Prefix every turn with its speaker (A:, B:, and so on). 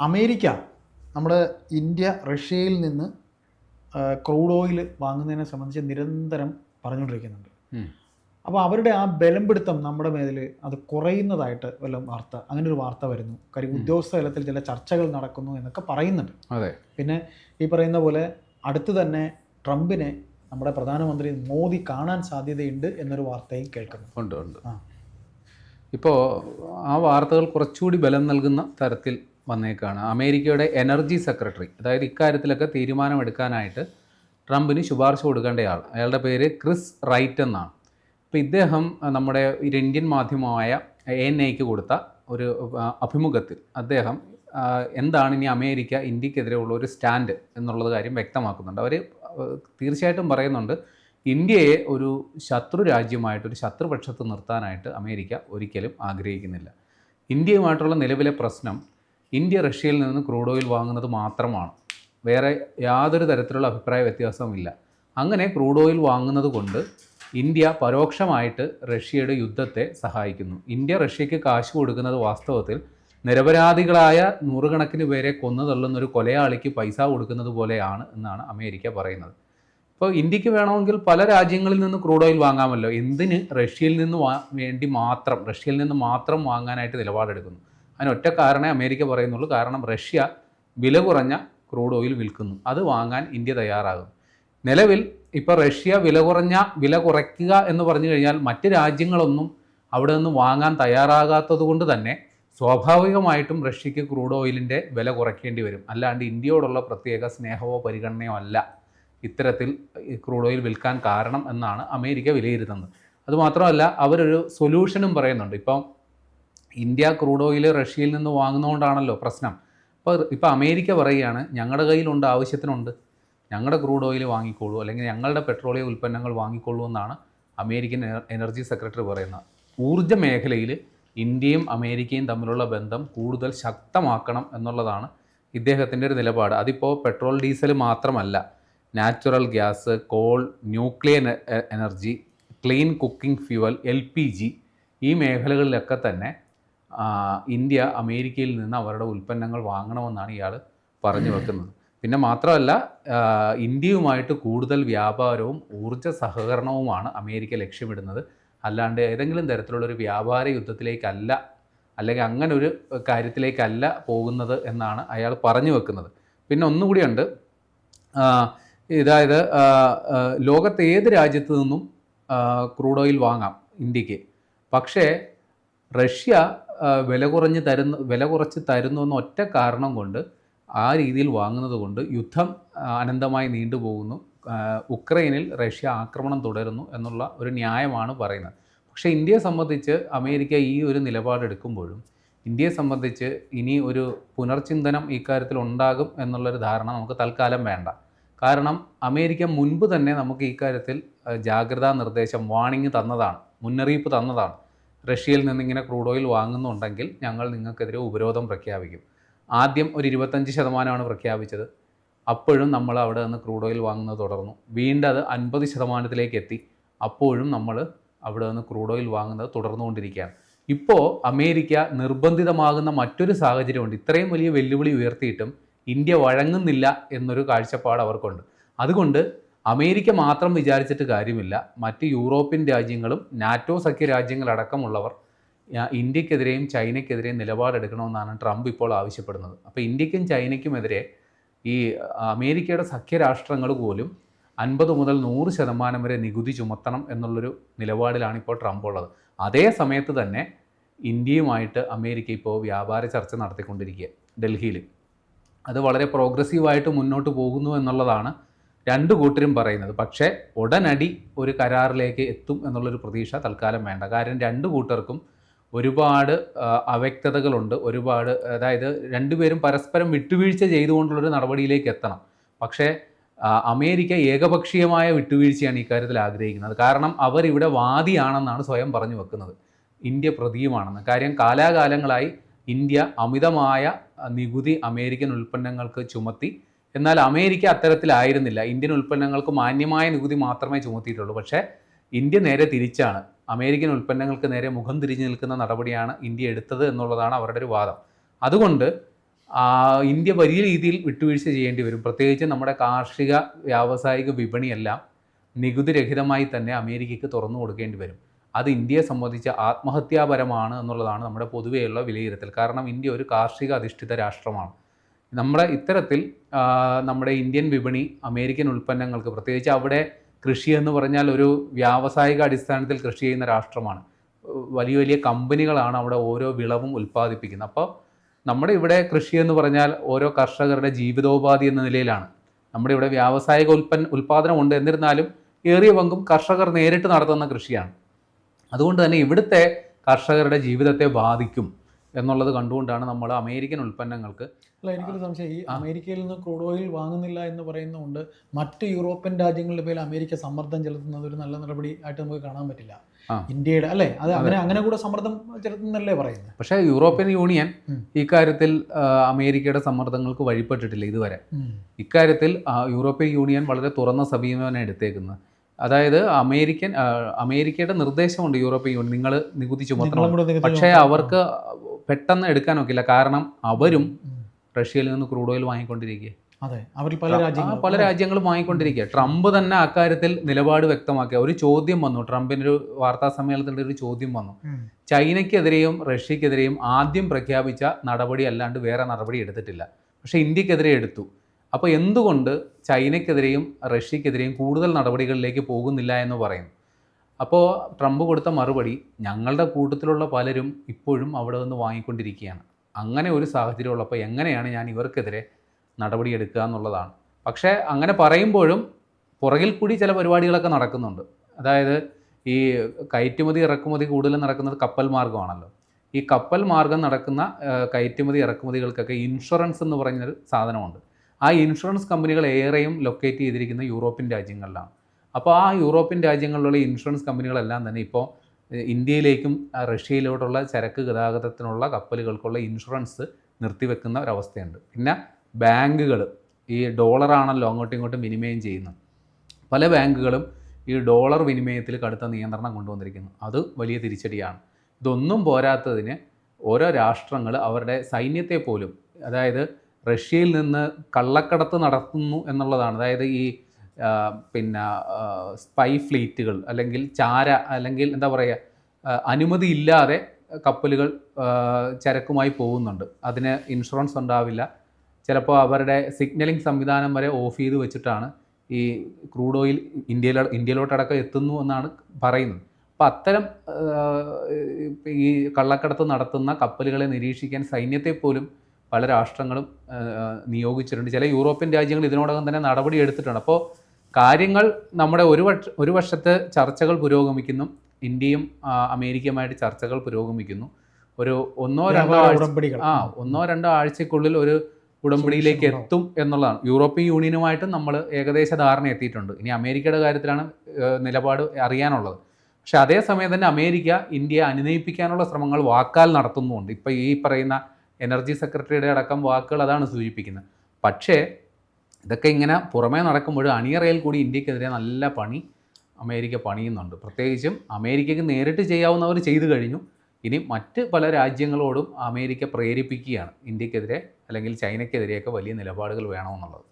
A: America നമ്മുടെ India റഷ്യയിൽ നിന്ന് ക്രൂഡ് ഓയിൽ വാങ്ങുന്നതിനെ സംബന്ധിച്ച് നിരന്തരം പറഞ്ഞുകൊണ്ടിരിക്കുന്നുണ്ട്. അപ്പോൾ അവരുടെ ആ ബലം പിടുത്തം നമ്മുടെ മേലിൽ അത് കുറയുന്നതായിട്ട് വല്ല വാർത്ത അങ്ങനെ ഒരു വാർത്ത വരുന്നു. കാര്യം ഉദ്യോഗസ്ഥ തലത്തിൽ ചില ചർച്ചകൾ നടക്കുന്നു എന്നൊക്കെ പറയുന്നുണ്ട്.
B: അതെ.
A: പിന്നെ ഈ പറയുന്ന പോലെ അടുത്ത് തന്നെ ട്രംപിനെ നമ്മുടെ പ്രധാനമന്ത്രി മോദി കാണാൻ സാധ്യതയുണ്ട് എന്നൊരു വാർത്തയും കേൾക്കുന്നു.
B: ഉണ്ട് ഉണ്ട്.
A: ആ.
B: ഇപ്പോൾ ആ വാർത്തകൾ കുറച്ചുകൂടി ബലം നൽകുന്ന തരത്തിൽ വന്നേക്കാണ്. അമേരിക്കയുടെ എനർജി സെക്രട്ടറി അതായത് ഇക്കാര്യത്തിലൊക്കെ തീരുമാനമെടുക്കാനായിട്ട് ട്രംപിന് ശുപാർശ കൊടുക്കേണ്ടയാൾ. അയാളുടെ പേര് ക്രിസ് റൈറ്റ് എന്നാണ്. അപ്പോൾ ഇദ്ദേഹം നമ്മുടെ ഒരു ഇന്ത്യൻ മാധ്യമമായ എൻ ഐക്ക് കൊടുത്ത ഒരു അഭിമുഖത്തിൽ അദ്ദേഹം എന്താണ് ഇനി അമേരിക്ക ഇന്ത്യക്കെതിരെയുള്ള ഒരു സ്റ്റാൻഡ് എന്നുള്ളത് കാര്യം വ്യക്തമാക്കുന്നുണ്ട്. അവർ തീർച്ചയായിട്ടും പറയുന്നുണ്ട് ഇന്ത്യയെ ഒരു ശത്രു രാജ്യമായിട്ട് ഒരു ശത്രുപക്ഷത്ത് നിർത്താനായിട്ട് അമേരിക്ക ഒരിക്കലും ആഗ്രഹിക്കുന്നില്ല. ഇന്ത്യയുമായിട്ടുള്ള നിലവിലെ പ്രശ്നം ഇന്ത്യ റഷ്യയിൽ നിന്ന് ക്രൂഡ് ഓയിൽ വാങ്ങുന്നത് മാത്രമാണ്. വേറെ യാതൊരു തരത്തിലുള്ള അഭിപ്രായ വ്യത്യാസവുമില്ല. അങ്ങനെ ക്രൂഡ് ഓയിൽ വാങ്ങുന്നത് കൊണ്ട് ഇന്ത്യ പരോക്ഷമായിട്ട് റഷ്യയുടെ യുദ്ധത്തെ സഹായിക്കുന്നു. ഇന്ത്യ റഷ്യയ്ക്ക് കാശ് കൊടുക്കുന്നത് വാസ്തവത്തിൽ നിരപരാധികളായ നൂറുകണക്കിന് പേരെ കൊന്നു തള്ളുന്ന ഒരു കൊലയാളിക്ക് പൈസ കൊടുക്കുന്നത് പോലെയാണ് എന്നാണ് അമേരിക്ക പറയുന്നത്. ഇപ്പോൾ ഇന്ത്യയ്ക്ക് വേണമെങ്കിൽ പല രാജ്യങ്ങളിൽ നിന്ന് ക്രൂഡ് ഓയിൽ വാങ്ങാമല്ലോ. എന്തിന് റഷ്യയിൽ നിന്ന് വേണ്ടി മാത്രം റഷ്യയിൽ നിന്ന് മാത്രം വാങ്ങാനായിട്ട് നിലപാടെടുക്കുന്നു? അതിന് ഒറ്റ കാരണമേ അമേരിക്ക പറയുന്നുള്ളൂ. കാരണം റഷ്യ വില കുറഞ്ഞ ക്രൂഡ് ഓയിൽ വിൽക്കുന്നു. അത് വാങ്ങാൻ ഇന്ത്യ തയ്യാറാകും. നിലവിൽ ഇപ്പോൾ റഷ്യ വില കുറഞ്ഞ വില കുറയ്ക്കുക എന്ന് പറഞ്ഞു കഴിഞ്ഞാൽ മറ്റ് രാജ്യങ്ങളൊന്നും അവിടെ നിന്ന് വാങ്ങാൻ തയ്യാറാകാത്തത് കൊണ്ട് തന്നെ സ്വാഭാവികമായിട്ടും റഷ്യക്ക് ക്രൂഡ് ഓയിലിന്റെ വില കുറയ്ക്കേണ്ടി വരും. അല്ലാണ്ട് ഇന്ത്യയോടുള്ള പ്രത്യേക സ്നേഹമോ പരിഗണനയോ അല്ല ഇത്തരത്തിൽ ക്രൂഡ് ഓയിൽ വിൽക്കാൻ കാരണം എന്നാണ് അമേരിക്ക വിലയിരുത്തുന്നത്. അതുമാത്രമല്ല അവരൊരു സൊല്യൂഷനും പറയുന്നുണ്ട്. ഇപ്പം ഇന്ത്യ ക്രൂഡ് ഓയിൽ റഷ്യയിൽ നിന്ന് വാങ്ങുന്നതുകൊണ്ടാണല്ലോ പ്രശ്നം. അപ്പോൾ ഇപ്പോൾ അമേരിക്ക പറയുകയാണ് ഞങ്ങളുടെ കയ്യിലുണ്ട് ആവശ്യത്തിനുണ്ട്. ഞങ്ങളുടെ ക്രൂഡ് ഓയിൽ വാങ്ങിക്കോളൂ. അല്ലെങ്കിൽ ഞങ്ങളുടെ പെട്രോളിയം ഉൽപ്പന്നങ്ങൾ വാങ്ങിക്കോളൂ എന്നാണ് അമേരിക്കൻ എനർജി സെക്രട്ടറി പറയുന്നത്. ഊർജ മേഖലയിൽ ഇന്ത്യയും അമേരിക്കയും തമ്മിലുള്ള ബന്ധം കൂടുതൽ ശക്തമാക്കണം എന്നുള്ളതാണ് ഇദ്ദേഹത്തിന്റെ ഒരു നിലപാട്. അതിപ്പോൾ പെട്രോൾ ഡീസൽ മാത്രമല്ല natural gas coal nuclear energy clean cooking fuel L P G ഈ മേഖലകളിലൊക്കെ തന്നെ ഇന്ത്യ അമേരിക്കയിൽ നിന്ന് അവരുടെ ഉൽപ്പന്നങ്ങൾ വാങ്ങണമെന്നാണ് ഇയാൾ പറഞ്ഞു വെക്കുന്നത്. പിന്നെ മാത്രമല്ല ഇന്ത്യയുമായിട്ട് കൂടുതൽ വ്യാപാരവും ഊർജ സഹകരണവുമാണ് അമേരിക്ക ലക്ഷ്യമിടുന്നത്. അല്ലാണ്ട് ഏതെങ്കിലും തരത്തിലുള്ള ഒരു വ്യാപാര യുദ്ധത്തിലേക്കല്ല അല്ലെങ്കിൽ അങ്ങനെ ഒരു കാര്യത്തിലേക്കല്ല പോകുന്നത് എന്നാണ് അയാൾ പറഞ്ഞു വെക്കുന്നത്. പിന്നെ ഒന്നുകൂടിയുണ്ട് ഇതായത് ലോകത്തെ ഏത് രാജ്യത്തു നിന്നും ക്രൂഡ് ഓയിൽ വാങ്ങാം ഇന്ത്യയ്ക്ക്? പക്ഷേ റഷ്യ വില കുറഞ്ഞ് തരുന്ന വില കുറച്ച് തരുന്നു എന്ന ഒറ്റ കാരണം കൊണ്ട് ആ രീതിയിൽ വാങ്ങുന്നത് കൊണ്ട് യുദ്ധം അനന്തമായി നീണ്ടുപോകുന്നു ഉക്രൈനിൽ റഷ്യ ആക്രമണം തുടരുന്നു എന്നുള്ള ഒരു ന്യായമാണ് പറയുന്നത്. പക്ഷേ ഇന്ത്യയെ സംബന്ധിച്ച് അമേരിക്ക ഈ ഒരു നിലപാടെടുക്കുമ്പോഴും ഇന്ത്യയെ സംബന്ധിച്ച് ഇനി ഒരു പുനർചിന്തനം ഇക്കാര്യത്തിൽ ഉണ്ടാകും എന്നുള്ളൊരു ധാരണ നമുക്ക് തൽക്കാലം വേണ്ട. കാരണം അമേരിക്ക മുൻപ് തന്നെ നമുക്ക് ഇക്കാര്യത്തിൽ ജാഗ്രതാ നിർദ്ദേശം വാണിംഗ് തന്നതാണ് മുന്നറിയിപ്പ് തന്നതാണ്. റഷ്യയിൽ നിന്ന് ഇങ്ങനെ ക്രൂഡ് ഓയിൽ വാങ്ങുന്നുണ്ടെങ്കിൽ ഞങ്ങൾ നിങ്ങൾക്കെതിരെ ഉപരോധം പ്രഖ്യാപിക്കും. ആദ്യം ഒരു ഇരുപത്തഞ്ച് ശതമാനമാണ് പ്രഖ്യാപിച്ചത്. അപ്പോഴും നമ്മൾ അവിടെ നിന്ന് ക്രൂഡ് ഓയിൽ വാങ്ങുന്നത് തുടർന്നു. വീണ്ടും അത് അൻപത് ശതമാനത്തിലേക്ക് എത്തി. അപ്പോഴും നമ്മൾ അവിടെ നിന്ന് ക്രൂഡ് ഓയിൽ വാങ്ങുന്നത് തുടർന്നുകൊണ്ടിരിക്കുകയാണ്. ഇപ്പോൾ അമേരിക്ക നിർബന്ധിതമാകുന്ന മറ്റൊരു സാഹചര്യമുണ്ട്. ഇത്രയും വലിയ വെല്ലുവിളി ഉയർത്തിയിട്ടും ഇന്ത്യ വഴങ്ങുന്നില്ല എന്നൊരു കാഴ്ചപ്പാട് അവർക്കുണ്ട്. അതുകൊണ്ട് അമേരിക്ക മാത്രം വിചാരിച്ചിട്ട് കാര്യമില്ല. മറ്റ് യൂറോപ്യൻ രാജ്യങ്ങളും നാറ്റോ സഖ്യ രാജ്യങ്ങളടക്കമുള്ളവർ ഇന്ത്യക്കെതിരെയും ചൈനയ്ക്കെതിരെയും നിലപാടെടുക്കണമെന്നാണ് ട്രംപ് ഇപ്പോൾ ആവശ്യപ്പെടുന്നത്. അപ്പോൾ ഇന്ത്യക്കും ചൈനയ്ക്കുമെതിരെ ഈ അമേരിക്കയുടെ സഖ്യരാഷ്ട്രങ്ങൾ പോലും അൻപത് മുതൽ നൂറ് ശതമാനം വരെ നികുതി ചുമത്തണം എന്നുള്ളൊരു നിലപാടിലാണ് ഇപ്പോൾ ട്രംപ് ഉള്ളത്. അതേ സമയത്ത് തന്നെ ഇന്ത്യയുമായിട്ട് അമേരിക്ക ഇപ്പോൾ വ്യാപാര ചർച്ച നടത്തിക്കൊണ്ടിരിക്കുക ഡൽഹിയിൽ. അത് വളരെ പ്രോഗ്രസീവായിട്ട് മുന്നോട്ട് പോകുന്നു എന്നുള്ളതാണ് രണ്ട് കൂട്ടരും പറയുന്നത് പക്ഷേ ഉടനടി ഒരു കരാറിലേക്ക് എത്തും എന്നുള്ളൊരു പ്രതീക്ഷ തൽക്കാലം വേണ്ട. കാരണം രണ്ടു കൂട്ടർക്കും ഒരുപാട് അവ്യക്തതകളുണ്ട്. ഒരുപാട് അതായത് രണ്ടുപേരും പരസ്പരം വിട്ടുവീഴ്ച ചെയ്തുകൊണ്ടുള്ളൊരു നടപടിയിലേക്ക് എത്തണം. പക്ഷേ അമേരിക്ക ഏകപക്ഷീയമായ വിട്ടുവീഴ്ചയാണ് ഇക്കാര്യത്തിൽ ആഗ്രഹിക്കുന്നത്. കാരണം അവർ ഇവിടെ വാദിയാണെന്നാണ് സ്വയം പറഞ്ഞു വെക്കുന്നത്. ഇന്ത്യ പ്രതിയുമാണെന്ന്. കാര്യം കാലാകാലങ്ങളായി ഇന്ത്യ അമിതമായ നികുതി അമേരിക്കൻ ഉൽപ്പന്നങ്ങൾക്ക് ചുമത്തി എന്നാൽ അമേരിക്ക അത്തരത്തിലായിരുന്നില്ല. ഇന്ത്യൻ ഉൽപ്പന്നങ്ങൾക്ക് മാന്യമായ നികുതി മാത്രമേ ചുമത്തിയിട്ടുള്ളൂ. പക്ഷേ ഇന്ത്യ നേരെ തിരിച്ചാണ്. അമേരിക്കൻ ഉൽപ്പന്നങ്ങൾക്ക് നേരെ മുഖം തിരിഞ്ഞു നിൽക്കുന്ന നടപടിയാണ് ഇന്ത്യ എടുത്തത് എന്നുള്ളതാണ് അവരുടെ ഒരു വാദം. അതുകൊണ്ട് ഇന്ത്യ വലിയ രീതിയിൽ വിട്ടുവീഴ്ച ചെയ്യേണ്ടി വരും. പ്രത്യേകിച്ച് നമ്മുടെ കാർഷിക വ്യാവസായിക വിപണിയെല്ലാം നികുതിരഹിതമായി തന്നെ അമേരിക്കയ്ക്ക് തുറന്നു കൊടുക്കേണ്ടി വരും. അത് ഇന്ത്യയെ സംബന്ധിച്ച് ആത്മഹത്യാപരമാണ് എന്നുള്ളതാണ് നമ്മുടെ പൊതുവെയുള്ള വിലയിരുത്തൽ. കാരണം ഇന്ത്യ ഒരു കാർഷിക അധിഷ്ഠിത രാഷ്ട്രമാണ്. നമ്മുടെ ഇത്തരത്തിൽ നമ്മുടെ ഇന്ത്യൻ വിപണി അമേരിക്കൻ ഉൽപ്പന്നങ്ങൾക്ക് പ്രത്യേകിച്ച് അവിടെ കൃഷി എന്ന് പറഞ്ഞാൽ ഒരു വ്യാവസായിക അടിസ്ഥാനത്തിൽ കൃഷി ചെയ്യുന്ന രാഷ്ട്രമാണ്. വലിയ വലിയ കമ്പനികളാണ് അവിടെ ഓരോ വിളവും ഉൽപ്പാദിപ്പിക്കുന്നത്. അപ്പോൾ നമ്മുടെ ഇവിടെ കൃഷി എന്ന് പറഞ്ഞാൽ ഓരോ കർഷകരുടെ ജീവിതോപാധി എന്ന നിലയിലാണ്. നമ്മുടെ ഇവിടെ വ്യാവസായിക ഉൽപ്പന്ന ഉൽപ്പാദനമുണ്ട് എന്നിരുന്നാലും ഏറിയ പങ്കും കർഷകർ നേരിട്ട് നടത്തുന്ന കൃഷിയാണ്. അതുകൊണ്ട് തന്നെ ഇവിടുത്തെ കർഷകരുടെ ജീവിതത്തെ ബാധിക്കും എന്നുള്ളത് കണ്ടുകൊണ്ടാണ് നമ്മൾ അമേരിക്കൻ ഉൽപ്പന്നങ്ങൾക്ക്
A: അല്ല എനിക്കൊരു സംശയം. ഈ അമേരിക്കയിൽ നിന്ന് ക്രൂഡ് ഓയിൽ വാങ്ങുന്നില്ല എന്ന് പറയുന്നതുകൊണ്ട് മറ്റ് യൂറോപ്യൻ രാജ്യങ്ങളുടെ പേരിൽ അമേരിക്ക സമ്മർദ്ദം ചെലുത്തുന്നത് ഒരു നല്ല നടപടി ആയിട്ട് നമുക്ക് കാണാൻ പറ്റില്ല. ഇന്ത്യയുടെ അല്ലേ? അത് അങ്ങനെ അങ്ങനെ കൂടെ സമ്മർദ്ദം ചെലുത്തുന്നല്ലേ പറയുന്നത്?
B: പക്ഷേ യൂറോപ്യൻ യൂണിയൻ. ഇക്കാര്യത്തിൽ അമേരിക്കയുടെ സമ്മർദ്ദങ്ങൾക്ക് വഴിപ്പെട്ടിട്ടില്ല ഇതുവരെ. ഇക്കാര്യത്തിൽ യൂറോപ്യൻ യൂണിയൻ വളരെ തുറന്ന സമീപനം എടുത്തേക്കുന്നത്. അതായത് അമേരിക്കൻ അമേരിക്കയുടെ നിർദ്ദേശമുണ്ട് യൂറോപ്യൻ യൂണിയൻ. നിങ്ങൾ നികുതി ചുമത്തണം. പക്ഷേ അവർക്ക് പെട്ടെന്ന് എടുക്കാൻ നോക്കില്ല കാരണം അവരും. റഷ്യയിൽ നിന്ന് ക്രൂഡ് ഓയിൽ വാങ്ങിക്കൊണ്ടിരിക്കുക
A: അതെ അവർ പല
B: രാജ്യങ്ങൾ
A: രാജ്യങ്ങളും.
B: പല രാജ്യങ്ങളും വാങ്ങിക്കൊണ്ടിരിക്കുക ട്രംപ് തന്നെ അക്കാര്യത്തിൽ നിലപാട് വ്യക്തമാക്കിയ ഒരു ചോദ്യം വന്നു. ട്രംപിന് ഒരു വാർത്താ സമ്മേളനത്തിന്റെ ഒരു ചോദ്യം വന്നു. ചൈനയ്ക്കെതിരെയും റഷ്യക്കെതിരെയും ആദ്യം പ്രഖ്യാപിച്ച നടപടി അല്ലാണ്ട് വേറെ നടപടി എടുത്തിട്ടില്ല. പക്ഷേ ഇന്ത്യക്കെതിരെ എടുത്തു. അപ്പോൾ എന്തുകൊണ്ട് ചൈനയ്ക്കെതിരെയും റഷ്യക്കെതിരെയും കൂടുതൽ നടപടികളിലേക്ക് പോകുന്നില്ല എന്ന് പറയുന്നു? അപ്പോൾ ട്രംപ് കൊടുത്ത മറുപടി ഞങ്ങളുടെ കൂട്ടത്തിലുള്ള പലരും ഇപ്പോഴും അവിടെ നിന്ന് വാങ്ങിക്കൊണ്ടിരിക്കുകയാണ്. അങ്ങനെ ഒരു സാഹചര്യം ഉള്ളപ്പോൾ എങ്ങനെയാണ് ഞാൻ ഇവർക്കെതിരെ നടപടിയെടുക്കുക എന്നുള്ളതാണ്. പക്ഷേ അങ്ങനെ പറയുമ്പോഴും പുറകിൽ കൂടി ചില പരിപാടികളൊക്കെ നടക്കുന്നുണ്ട്. അതായത് ഈ കയറ്റുമതി ഇറക്കുമതി കൂടുതലും നടക്കുന്നത് കപ്പൽ മാർഗമാണല്ലോ. ഈ കപ്പൽ മാർഗം നടക്കുന്ന കയറ്റുമതി ഇറക്കുമതികൾക്കൊക്കെ ഇൻഷുറൻസ് എന്ന് പറഞ്ഞൊരു സാധനമുണ്ട്. ആ ഇൻഷുറൻസ് കമ്പനികൾ ഏറെയും ലൊക്കേറ്റ് ചെയ്തിരിക്കുന്ന യൂറോപ്യൻ രാജ്യങ്ങളിലാണ്. അപ്പോൾ ആ യൂറോപ്യൻ രാജ്യങ്ങളിലുള്ള ഇൻഷുറൻസ് കമ്പനികളെല്ലാം തന്നെ ഇപ്പോൾ ഇന്ത്യയിലേക്കും റഷ്യയിലോട്ടുള്ള ചരക്ക് ഗതാഗതത്തിനുള്ള കപ്പലുകൾക്കുള്ള ഇൻഷുറൻസ് നിർത്തിവെക്കുന്ന ഒരവസ്ഥയുണ്ട്. പിന്നെ ബാങ്കുകൾ ഈ ഡോളറാണല്ലോ അങ്ങോട്ടും ഇങ്ങോട്ടും വിനിമയം ചെയ്യുന്നത്. പല ബാങ്കുകളും ഈ ഡോളർ വിനിമയത്തിൽ കടുത്ത നിയന്ത്രണം കൊണ്ടുവന്നിരിക്കുന്നു. അത് വലിയ തിരിച്ചടിയാണ്. ഇതൊന്നും പോരാത്തതിന് ഓരോ രാഷ്ട്രങ്ങൾ അവരുടെ സൈന്യത്തെ പോലും അതായത് റഷ്യയിൽ നിന്ന് കള്ളക്കടത്ത് നടത്തുന്നു എന്നുള്ളതാണ്. അതായത് ഈ പിന്നെ സ്പൈ ഫ്ലീറ്റുകൾ അല്ലെങ്കിൽ ചാര അല്ലെങ്കിൽ എന്താ പറയുക അനുമതിയില്ലാതെ കപ്പലുകൾ ചരക്കുമായി പോകുന്നുണ്ട്. അതിന് ഇൻഷുറൻസ് ഉണ്ടാവില്ല. ചിലപ്പോൾ അവരുടെ സിഗ്നലിംഗ് സംവിധാനം വരെ ഓഫ് ചെയ്ത് വെച്ചിട്ടാണ് ഈ ക്രൂഡ് ഓയിൽ ഇന്ത്യയിലോ ഇന്ത്യയിലോട്ടടക്കം എത്തുന്നു എന്നാണ് പറയുന്നത്. അപ്പം അത്തരം ഈ കള്ളക്കടത്ത് നടത്തുന്ന കപ്പലുകളെ നിരീക്ഷിക്കാൻ സൈന്യത്തെ പോലും പല രാഷ്ട്രങ്ങളും നിയോഗിച്ചിട്ടുണ്ട്. ചില യൂറോപ്യൻ രാജ്യങ്ങൾ ഇതിനോടകം തന്നെ നടപടി എടുത്തിട്ടുണ്ട്. അപ്പോൾ കാര്യങ്ങൾ നമ്മുടെ ഒരു വർഷ ഒരു വർഷത്തെ ചർച്ചകൾ പുരോഗമിക്കുന്നു. ഇന്ത്യയും അമേരിക്കയുമായിട്ട് ചർച്ചകൾ പുരോഗമിക്കുന്നു. ഒരു ഒന്നോ രണ്ടോ ആ ഒന്നോ രണ്ടോ ആഴ്ചക്കുള്ളിൽ ഒരു ഉടമ്പടിയിലേക്ക് എത്തും എന്നുള്ളതാണ്. യൂറോപ്യൻ യൂണിയനുമായിട്ടും നമ്മൾ ഏകദേശ ധാരണ എത്തിയിട്ടുണ്ട്. ഇനി അമേരിക്കയുടെ കാര്യത്തിലാണ് നിലപാട് അറിയാനുള്ളത്. പക്ഷെ അതേസമയം തന്നെ അമേരിക്ക ഇന്ത്യയെ അനുനയിപ്പിക്കാനുള്ള ശ്രമങ്ങൾ വാക്കാൽ നടത്തുന്നുമുണ്ട്. ഇപ്പോൾ ഈ പറയുന്ന എനർജി സെക്രട്ടറിയുടെ അടക്കം വാക്കുകൾ അതാണ് സൂചിപ്പിക്കുന്നത്. പക്ഷേ ഇതൊക്കെ ഇങ്ങനെ പുറമേ നടക്കുമ്പോൾ അണിയറയിൽ കൂടി ഇന്ത്യക്കെതിരെ നല്ല പണി അമേരിക്ക പണിയുന്നുണ്ട്. പ്രത്യേകിച്ചും അമേരിക്കയ്ക്ക് നേരിട്ട് ചെയ്യാവുന്നവർ ചെയ്തു കഴിഞ്ഞു. ഇനി മറ്റ് പല രാജ്യങ്ങളോടും അമേരിക്ക പ്രേരിപ്പിക്കുകയാണ്. ഇന്ത്യക്കെതിരെ അല്ലെങ്കിൽ ചൈനയ്ക്കെതിരെയൊക്കെ വലിയ നിലപാടുകൾ വേണമെന്നുള്ളത്.